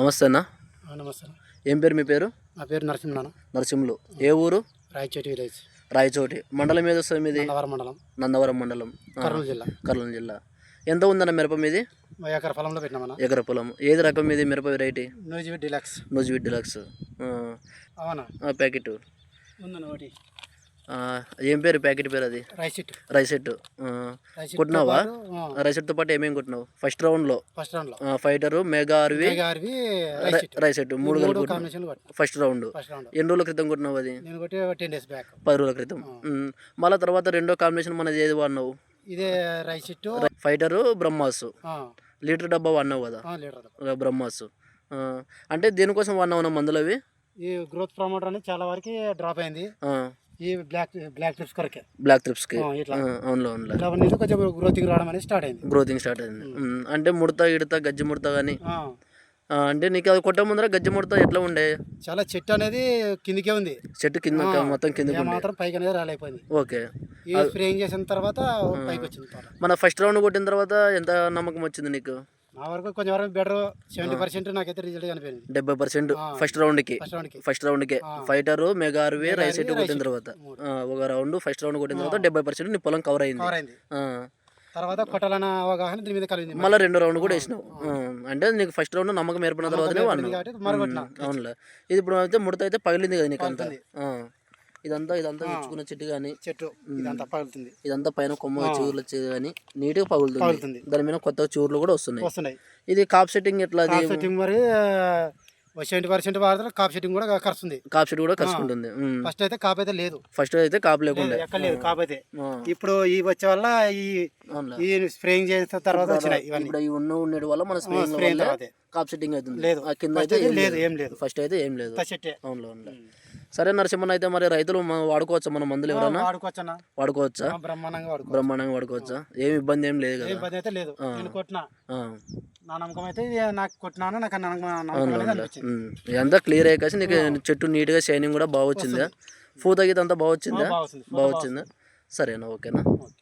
నమస్తే అన్న. నమస్తే ఏం పేరు మీ పేరు? నా పేరు నరసింహనాన్న నరసింహులు. ఏ ఊరు? రాయచోటి విలేజ్. రాయచోటి. మండలం ఏది వస్తుంది మీది? మండలం. నందవరం మండలం. కర్నూలు జిల్లా. కర్నూలు జిల్లా. ఎంత ఉందన్న మిరప మీది? ఎకర పొలంలో పెట్టినామన్న ఎకర పొలం. ఏది రకం మీది మిరప వెరైటీ నూజివి డిలక్స్. నూజివిడ్ డిలక్స్. అవునా? ప్యాకెట్. ఉందన్న ఒకటి. ఏం పేరు ప్యాకెట్ పేరు అది? రైసిట్ రైసెట్ కొట్టినావా? రైసెట్తో పాటు ఏమేమి కొట్టినావు? ఫస్ట్ రౌండ్లో ఫస్ట్ రౌండ్లో. ఫైటరు మెగా ఆర్వి రైసిట్ మూడు కొట్టిన. ఫస్ట్ రౌండ్ ఎన్ని రోజుల క్రితం కొట్టినావు అది? పది రోజుల క్రితం. మళ్ళా తర్వాత రెండో కాంబినేషన్ మనది ఏది వాడినావు? ఇదే రైసిట్ ఫైటరు బ్రహ్మాస్. లీటర్ డబ్బా వాడినావు కదా? బ్రహ్మాస్. అంటే దేనికోసం వాడినావు మందులు అవి? ఈ గ్రోత్ ప్రమోటర్ అనేది చాలా వరకు డ్రాప్ అయింది. ఈ బ్లాక్ బ్లాక్ ట్రిప్స్ కొరకే. బ్లాక్ త్రిప్స్కి ఆ, ఇట్లా. అవునులే డ్రాప్ అనేది కొంచెం గ్రోతింగ్ రావడం అనేది స్టార్ట్ అయింది. గ్రోతింగ్ స్టార్ట్ అయింది. అంటే ముడత ఇడత గజ్జి ముడత కానీ అంటే నీకు అది కొట్టే ముందర గజ్జి ముడత ఎట్లా ఉండే? చాలా చెట్టు అనేది కిందికే ఉంది. చెట్టు కింద మొత్తం కింద మాత్రం పైకి అనేది రాలేకపోయింది. ఓకే. స్ప్రేయింగ్ చేసిన తర్వాత పైకి వచ్చింది మన ఫస్ట్ రౌండ్ కొట్టిన తర్వాత ఎంత నమ్మకం వచ్చింది నీకు? నా వరకు కొంచెం వరకు బెటర్ సెవెంటీ పర్సెంట్ నాకైతే రిజల్ట్ కనిపోయింది డెబ్బై పర్సెంట్ ఫస్ట్ ఫస్ట్ రౌండ్కి first రౌండ్కే fighter mega RV rice set కొట్టిన తర్వాత. ఒక రౌండ్ ఫస్ట్ రౌండ్ కొట్టిన తర్వాత డెబ్బై పర్సెంట్ నీ పొలం కవర్ అయింది. తర్వాత కొట్టాలన్న అవగాహన దీని మీద కలిగింది మళ్ళీ రెండో రౌండ్ కూడా వేసినావు. అంటే నీకు ఫస్ట్ రౌండ్ నమ్మకం ఏర్పడిన తర్వాతనే మరగొట్టిన అవునులే. ఇది ఇప్పుడు అయితే ముడత అయితే పగిలింది కదా నీకు అంతా. ఇదంతా ఇదంతా తెచ్చుకున్న చెట్టు కానీ. చెట్టు ఇదంతా పగులుతుంది. ఇదంతా పైన కొమ్మ చూర్లు వచ్చేది కానీ నీట్గా పగులుతుంది. పగులుతుంది. దాని మీద కొత్త చూర్లు కూడా వస్తున్నాయి. వస్తున్నాయి. ఇది కాప్ సెట్టింగ్ ఎట్లా సెట్టింగ్ మరి సెవెంటీ పర్సెంట్ వాడతారు కాప్ సెట్టింగ్ కూడా కరుస్తుంది. కాప్ సెట్ కూడా కలుసుకుంటుంది ఉమ్. ఫస్ట్ అయితే కాప్ అయితే లేదు. ఫస్ట్ అయితే కాపు లేకుండా ఎక్కడ లేదు కాప్ అయితే. ఇప్పుడు ఈ వచ్చే వల్ల ఈ ఈ స్ప్రేయింగ్ చేసిన తర్వాత వచ్చినాయి ఇవన్నీ. ఇప్పుడు ఈ ఉన్న ఉండేటి వల్ల మన స్ప్రేయింగ్ తర్వాతే. కాప్ సెట్టింగ్ అవుతుంది. లేదు. ఆ కింద అయితే లేదు ఏం లేదు. ఫస్ట్ అయితే ఏం లేదు. అవునులే అవునులే. సరే నరసింహన్ అయితే మరి రైతులు వాడుకోవచ్చా మన మందులు ఎవరైనా వాడుకోవచ్చా? బ్రహ్మాండంగా వాడుకో బ్రహ్మాండంగా వాడుకోవచ్చా? ఏమి ఇబ్బంది ఏం లేదు అయితే కొట్టినా. నా నమ్మకం అయితే నాకు కొట్టినాను నాకు నమ్మకం. ఇదంతా క్లియర్ అయ్యాక నీకు చెట్టు నీట్గా షైనింగ్ కూడా బాగా వచ్చిందా? పూత గీత అంతా బాగా వచ్చిందా? బాగా వచ్చిందా? సరేనా ఓకేనా? ఓకే.